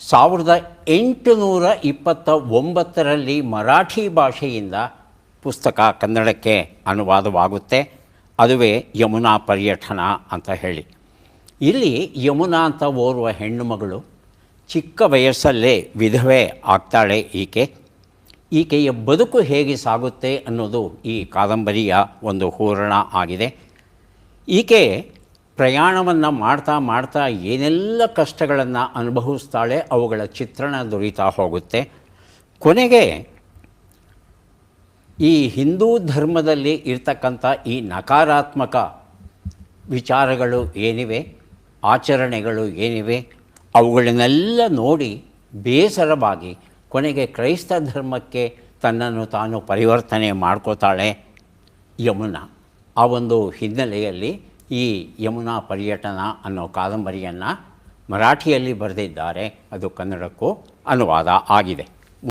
ಸಾವಿರದ ಎಂಟುನೂರ ಇಪ್ಪತ್ತ ಒಂಬತ್ತರಲ್ಲಿ ಮರಾಠಿ ಭಾಷೆಯಿಂದ ಪುಸ್ತಕ ಕನ್ನಡಕ್ಕೆ ಅನುವಾದವಾಗುತ್ತೆ. ಅದುವೇ ಯಮುನಾ ಪರ್ಯಟನ ಅಂತ ಹೇಳಿ. ಇಲ್ಲಿ ಯಮುನಾ ಅಂತ ಓರ್ವ ಹೆಣ್ಣು ಮಗಳು ಚಿಕ್ಕ ವಯಸ್ಸಲ್ಲೇ ವಿಧವೆ ಆಗ್ತಾಳೆ ಈಕೆ. ಈಕೆಯ ಬದುಕು ಹೇಗೆ ಸಾಗುತ್ತೆ ಅನ್ನೋದು ಈ ಕಾದಂಬರಿಯ ಒಂದು ಹೂರಣ ಆಗಿದೆ. ಈಕೆ ಪ್ರಯಾಣವನ್ನು ಮಾಡ್ತಾ ಮಾಡ್ತಾ ಏನೆಲ್ಲ ಕಷ್ಟಗಳನ್ನು ಅನುಭವಿಸ್ತಾಳೆ ಅವುಗಳ ಚಿತ್ರಣ ದೊರೀತಾ ಹೋಗುತ್ತೆ. ಕೊನೆಗೆ ಈ ಹಿಂದೂ ಧರ್ಮದಲ್ಲಿ ಇರ್ತಕ್ಕಂಥ ಈ ನಕಾರಾತ್ಮಕ ವಿಚಾರಗಳು ಏನಿವೆ, ಆಚರಣೆಗಳು ಏನಿವೆ, ಅವುಗಳನ್ನೆಲ್ಲ ನೋಡಿ ಬೇಸರವಾಗಿ ಕೊನೆಗೆ ಕ್ರೈಸ್ತ ಧರ್ಮಕ್ಕೆ ತನ್ನನ್ನು ತಾನು ಪರಿವರ್ತನೆ ಮಾಡ್ಕೋತಾಳೆ. ಯಮುನಾ ಆ ಒಂದು ಹಿನ್ನೆಲೆಯಲ್ಲಿ ಈ ಯಮುನಾ ಪರ್ಯಟನ ಅನ್ನೋ ಕಾದಂಬರಿಯನ್ನು ಮರಾಠಿಯಲ್ಲಿ ಬರೆದಿದ್ದಾರೆ. ಅದು ಕನ್ನಡಕ್ಕೂ ಅನುವಾದ ಆಗಿದೆ.